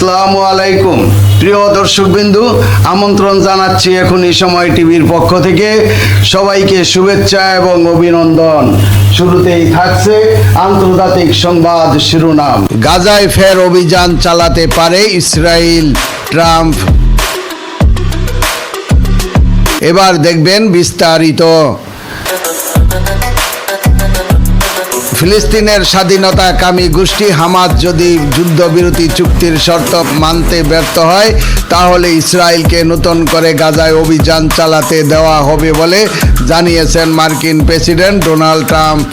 আসসালামু আলাইকুম। প্রিয় দর্শকবিন্দু, আমন্ত্রণ জানাচ্ছি এখন এই সময় টিভির পক্ষ থেকে। সবাইকে শুভেচ্ছা এবং অভিনন্দন। শুরুতেই থাকছে আন্তর্জাতিক সংবাদ শিরোনাম। গাজায় ফের অভিযান চালাতে পারে ইসরায়েল ট্রাম্প। এবার দেখবেন বিস্তারিত। ফিলিস্তিনের স্বাধীনতা কামী গোষ্ঠী হামাদ যদি যুদ্ধবিরতি চুক্তির শর্ত মানতে ব্যর্থ হয়, তাহলে ইসরায়েলকে নতুন করে গাজায় অভিযান চালাতে দেওয়া হবে বলে জানিয়েছেন মার্কিন প্রেসিডেন্ট ডোনাল্ড ট্রাম্প।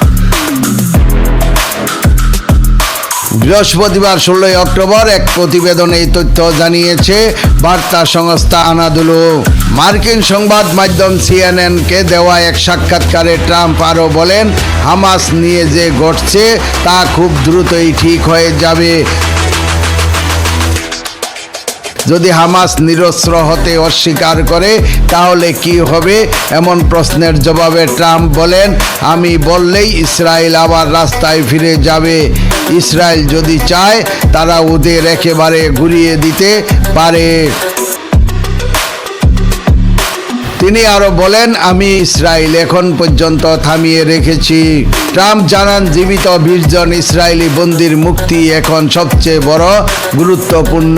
বৃহস্পতিবার ষোলোই অক্টোবর এক প্রতিবেদনে এই তথ্য জানিয়েছে বার্তা সংস্থা আনাদুলু। মার্কিন সংবাদ মাধ্যম সিএনএনকে দেওয়া এক সাক্ষাৎকারে ট্রাম্প আরও বলেন, হামাস নিয়ে যে ঘটছে তা খুব দ্রুতই ঠিক হয়ে যাবে। যদি হামাস নিরস্ত্র হতে অস্বীকার করে, তাহলে কি হবে? এমন প্রশ্নের জবাবে ট্রাম্প বলেন, আমি বললেই ইসরায়েল আবার রাস্তায় ফিরে যাবে। ইসরায়েল যদি চায়, তারা ওদের একেবারে ঘুরিয়ে দিতে পারে। তিনি আরও বলেন, আমি ইসরায়েল এখন পর্যন্ত থামিয়ে রেখেছি। ট্রাম্প জানান, জীবিত বিশজন ইসরায়েলি বন্দির মুক্তি এখন সবচেয়ে বড় গুরুত্বপূর্ণ।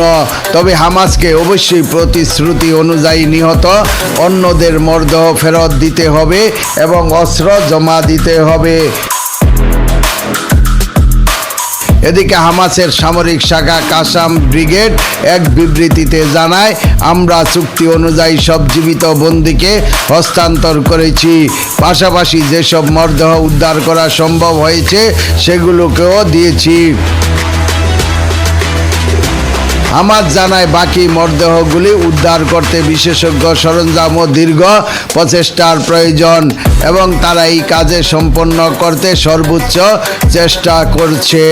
তবে হামাসকে অবশ্যই প্রতিশ্রুতি অনুযায়ী নিহত, অন্যদের মরদেহ ফেরত দিতে হবে এবং অস্ত্র জমা দিতে হবে। এদিকে হামাসের সামরিক শাখা কাসাম ব্রিগেড এক বিবৃতিতে জানায়, আমরা চুক্তি অনুযায়ী সব জীবিত বন্দীকে হস্তান্তর করেছি। পাশাপাশি যেসব মরদেহ উদ্ধার করা সম্ভব হয়েছে, সেগুলোকেও দিয়েছি। হামাদ জানায়, বাকি মরদেহগুলি উদ্ধার করতে বিশেষজ্ঞ সরঞ্জাম ও দীর্ঘ প্রচেষ্টার প্রয়োজন এবং তারা এই কাজে সম্পন্ন করতে সর্বোচ্চ চেষ্টা করছে।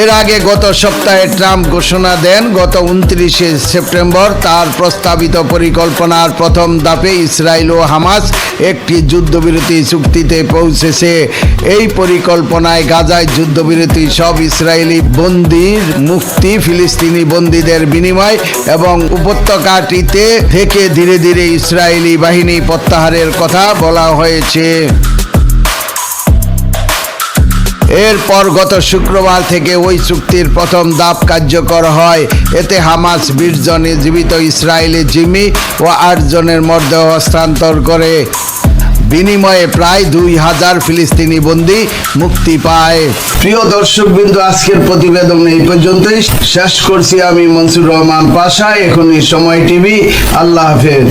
এর আগে গত সপ্তাহে ট্রাম্প ঘোষণা দেন, গত উনত্রিশে সেপ্টেম্বর তার প্রস্তাবিত পরিকল্পনার প্রথম ধাপে ইসরায়েল ও হামাস একটি যুদ্ধবিরতি চুক্তিতে পৌঁছেছে। এই পরিকল্পনায় গাজায় যুদ্ধবিরতি সব ইসরায়েলি বন্দির মুক্তি ফিলিস্তিনি বন্দীদের বিনিময় এবং উপত্যকাটিতে থেকে ধীরে ধীরে ইসরায়েলি বাহিনী প্রত্যাহারের কথা বলা হয়েছে। এরপর গত শুক্রবার থেকে ওই চুক্তির প্রথম দাপ কার্যকর হয়। এতে হামাস বিশ জনে জীবিত ইসরায়েলি জিমি ও আট জনের মরদেহ হস্তান্তর করে। বিনিময়ে প্রায় দুই হাজার ফিলিস্তিনি বন্দী মুক্তি পায়। প্রিয় দর্শক বিন্দু আজকের প্রতিবেদন এই পর্যন্তই। শেষ করছি আমি মনসুর রহমান পাশা, এখনই সময় টিভি। আল্লাহ হাফেজ।